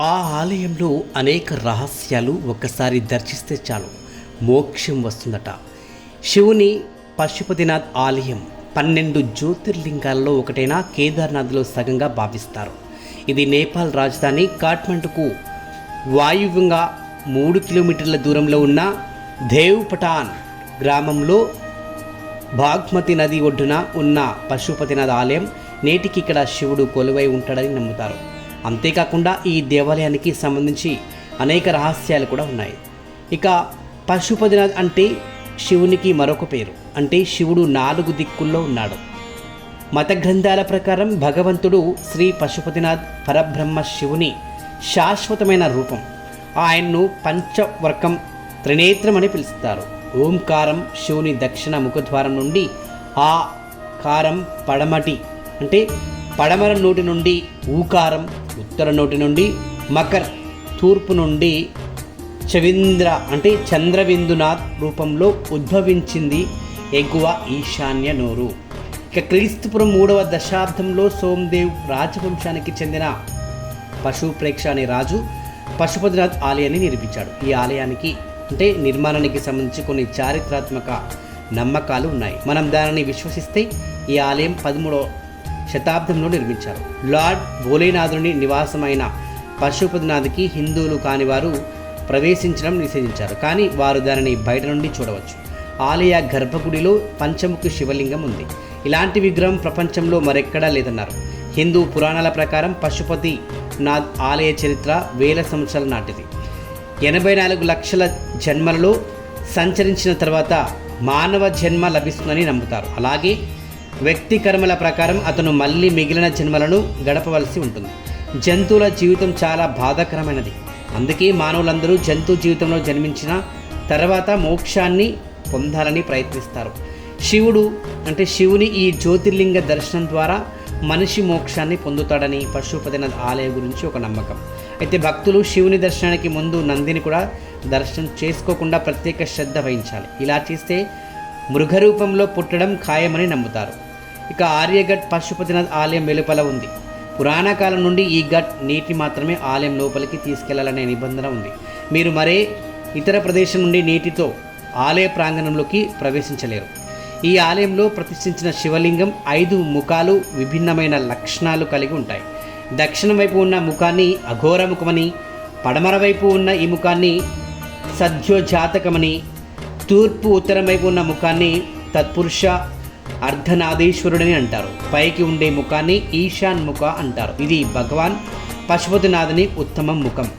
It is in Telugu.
ఆ ఆలయంలో అనేక రహస్యాలు ఒక్కసారి దర్శిస్తే చాలు. మోక్షం వస్తుందట. శివుని పశుపతినాథ్ ఆలయం పన్నెండు జ్యోతిర్లింగాల్లో ఒకటైన కేదార్నాథ్లో సగంగా భావిస్తారు. ఇది నేపాల్ రాజధాని కాఠ్మండుకు వాయువ్యంగా మూడు కిలోమీటర్ల దూరంలో ఉన్న దేవ్పటాన్ గ్రామంలో బాగ్మతి నది ఒడ్డున ఉన్న పశుపతినాథ్ ఆలయం నేటికి ఇక్కడ శివుడు కొలువై ఉంటాడని నమ్ముతారు. అంతేకాకుండా ఈ దేవాలయానికి సంబంధించి అనేక రహస్యాలు కూడా ఉన్నాయి. ఇక పశుపతినాథ్ అంటే శివునికి మరొక పేరు. అంటే శివుడు నాలుగు దిక్కుల్లో ఉన్నాడు. మత గ్రంథాల ప్రకారం భగవంతుడు శ్రీ పశుపతినాథ్ పరబ్రహ్మ శివుని శాశ్వతమైన రూపం. ఆయన్ను పంచవర్కం త్రినేత్రం అని పిలుస్తారు. ఓంకారం శివుని దక్షిణ ముఖద్వారం నుండి ఆ కారం పడమటి అంటే పడమర నోటి నుండి ఊకారం ఉత్తర నోటి నుండి మకర్ తూర్పు నుండి చవింద్ర అంటే చంద్రబిందునాథ్ రూపంలో ఉద్భవించింది ఎగువ ఈశాన్య నోరు. ఇక క్రీస్తుపురం మూడవ దశాబ్దంలో సోమదేవ్ రాజవంశానికి చెందిన పశుప్రేక్ష అనే రాజు పశుపతినాథ్ ఆలయాన్ని నిర్మించాడు. ఈ ఆలయానికి అంటే నిర్మాణానికి సంబంధించి కొన్ని చారిత్రాత్మక నమ్మకాలు ఉన్నాయి. మనం దానిని విశ్వసిస్తే ఈ ఆలయం పదమూడవ శతాబ్దంలో నిర్మించారు. లార్డ్ భోలేనాథుని నివాసమైన పశుపతినాథ్కి హిందువులు కాని వారు ప్రవేశించడం నిషేధించారు. కానీ వారు దానిని బయట నుండి చూడవచ్చు. ఆలయ గర్భగుడిలో పంచముఖి శివలింగం ఉంది. ఇలాంటి విగ్రహం ప్రపంచంలో మరెక్కడా లేదన్నారు. హిందూ పురాణాల ప్రకారం పశుపతి నాథ్ ఆలయ చరిత్ర వేల సంవత్సరాల నాటిది. ఎనభై నాలుగు లక్షల జన్మలలో సంచరించిన తర్వాత మానవ జన్మ లభిస్తుందని నమ్ముతారు. అలాగే వ్యక్తి కర్మల ప్రకారం అతను మళ్ళీ మిగిలిన జన్మలను గడపవలసి ఉంటుంది. జంతువుల జీవితం చాలా బాధాకరమైనది. అందుకే మానవులందరూ జంతు జీవితంలో జన్మించిన తర్వాత మోక్షాన్ని పొందాలని ప్రయత్నిస్తారు. శివుడు అంటే శివుని ఈ జ్యోతిర్లింగ దర్శనం ద్వారా మనిషి మోక్షాన్ని పొందుతాడని పశుపతినాథ్ ఆలయం గురించి ఒక నమ్మకం. అయితే భక్తులు శివుని దర్శనానికి ముందు నందిని కూడా దర్శనం చేసుకోకుండా ప్రత్యేక శ్రద్ధ వహించాలి. ఇలా చేస్తే మృగరూపంలో పుట్టడం ఖాయమని నమ్ముతారు. ఇక ఆర్యగఢ్ పశుపతినాథ్ ఆలయం వెలుపల ఉంది. పురాణ కాలం నుండి ఈ ఘట్ నీటి మాత్రమే ఆలయం లోపలికి తీసుకెళ్ళాలనే నిబంధన ఉంది. మీరు మరే ఇతర ప్రదేశం నుండి నీటితో ఆలయ ప్రాంగణంలోకి ప్రవేశించలేరు. ఈ ఆలయంలో ప్రతిష్ఠించిన శివలింగం ఐదు ముఖాలు విభిన్నమైన లక్షణాలు కలిగి ఉంటాయి. దక్షిణం వైపు ఉన్న ముఖాన్ని అఘోర ముఖమని పడమర వైపు ఉన్న ఈ ముఖాన్ని సద్యోజాతకమని తూర్పు ఉత్తరం వైపు ఉన్న ముఖాన్ని తత్పురుష అర్ధనాదీశ్వరుడని అంటారు. పైకి ఉండే ముఖాన్ని ఈశాన్ ముఖ అంటారు. ఇది భగవాన్ పశుపతినాథుని ఉత్తమ ముఖం.